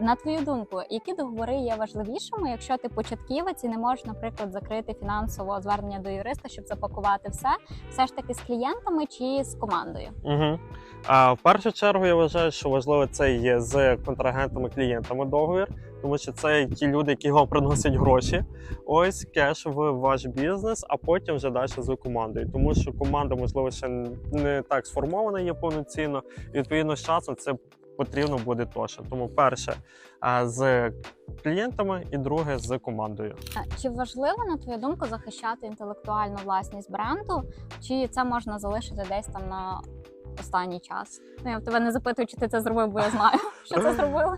На твою думку, які договори є важливішими, якщо ти початківець і не можеш, наприклад, закрити фінансово звернення до юриста, щоб запакувати все, все ж таки з клієнтами чи з командою? Угу. А, в першу чергу я вважаю, що важливо це є з контрагентами-клієнтами договір, тому що це ті люди, які вам приносять гроші. Ось кеш в ваш бізнес, а потім вже далі з командою. Тому що команда, можливо, ще не так сформована є повноцінно. І відповідно з часом це потрібно буде тоше, Тому перше з клієнтами, і друге з командою. Чи важливо, на твою думку, захищати інтелектуальну власність бренду, чи це можна залишити десь там на останній час? Ну, я в тебе не запитую, чи ти це зробив, бо я знаю, що це зробили.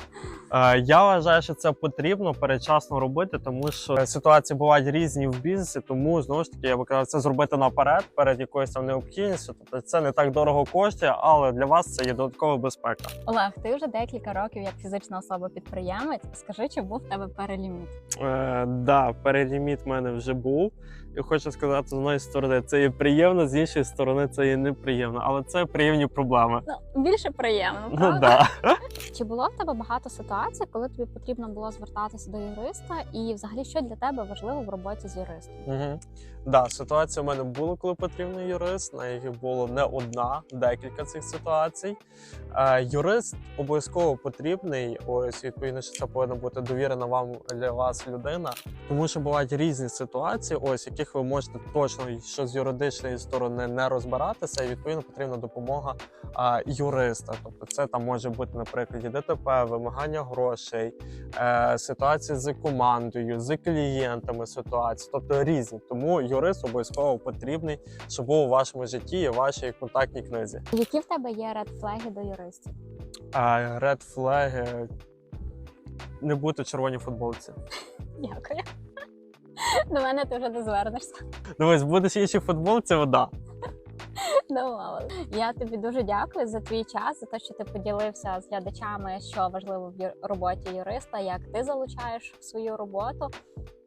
Е, Я вважаю, що це потрібно передчасно робити, тому що ситуації бувають різні в бізнесі. Тому знову ж таки я би казав, це зробити наперед, перед якоюсь там необхідністю. Тобто це не так дорого коштує, але для вас це є додаткова безпека. Олег, ти вже декілька років як фізична особа-підприємець. Скажи, чи був в тебе переліміт? Е, да, переліміт в мене вже був. І хочу сказати, з однієї сторони це є приємно, з іншої сторони це є неприємно, але це приємні проблеми. Ну більше приємно, Ну да. Чи було в тебе багато ситуацій, коли тобі потрібно було звертатися до юриста, і взагалі що для тебе важливо в роботі з юристом? Угу. Да, ситуація в мене була, коли потрібен юрист. На їх було не одна, декілька цих ситуацій. Е, юрист обов'язково потрібний. Ось відповідно, що це повинна бути довірена вам для вас людина, тому що бувають різні ситуації, ось яких ви можете точно що з юридичної сторони не розбиратися, і відповідно потрібна допомога а, юриста. Тобто, це там може бути, наприклад, ДТП, вимагання грошей, е, ситуації з командою, з клієнтами ситуації, тобто різні. Тому юрист обов'язково потрібний, щоб був у вашому житті і вашій контактній книзі. Які в тебе є редфлеги до юристів? А ред флеги не бути в червоній футболці. Дякую. До мене ти вже не звернешся. Дивись, будеш в футбол, це вода. Домовились. Я тобі дуже дякую за твій час, за те, що ти поділився з глядачами, що важливо в роботі юриста, як ти залучаєш в свою роботу.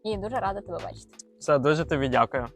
І дуже рада тебе бачити. Все, дуже тобі дякую.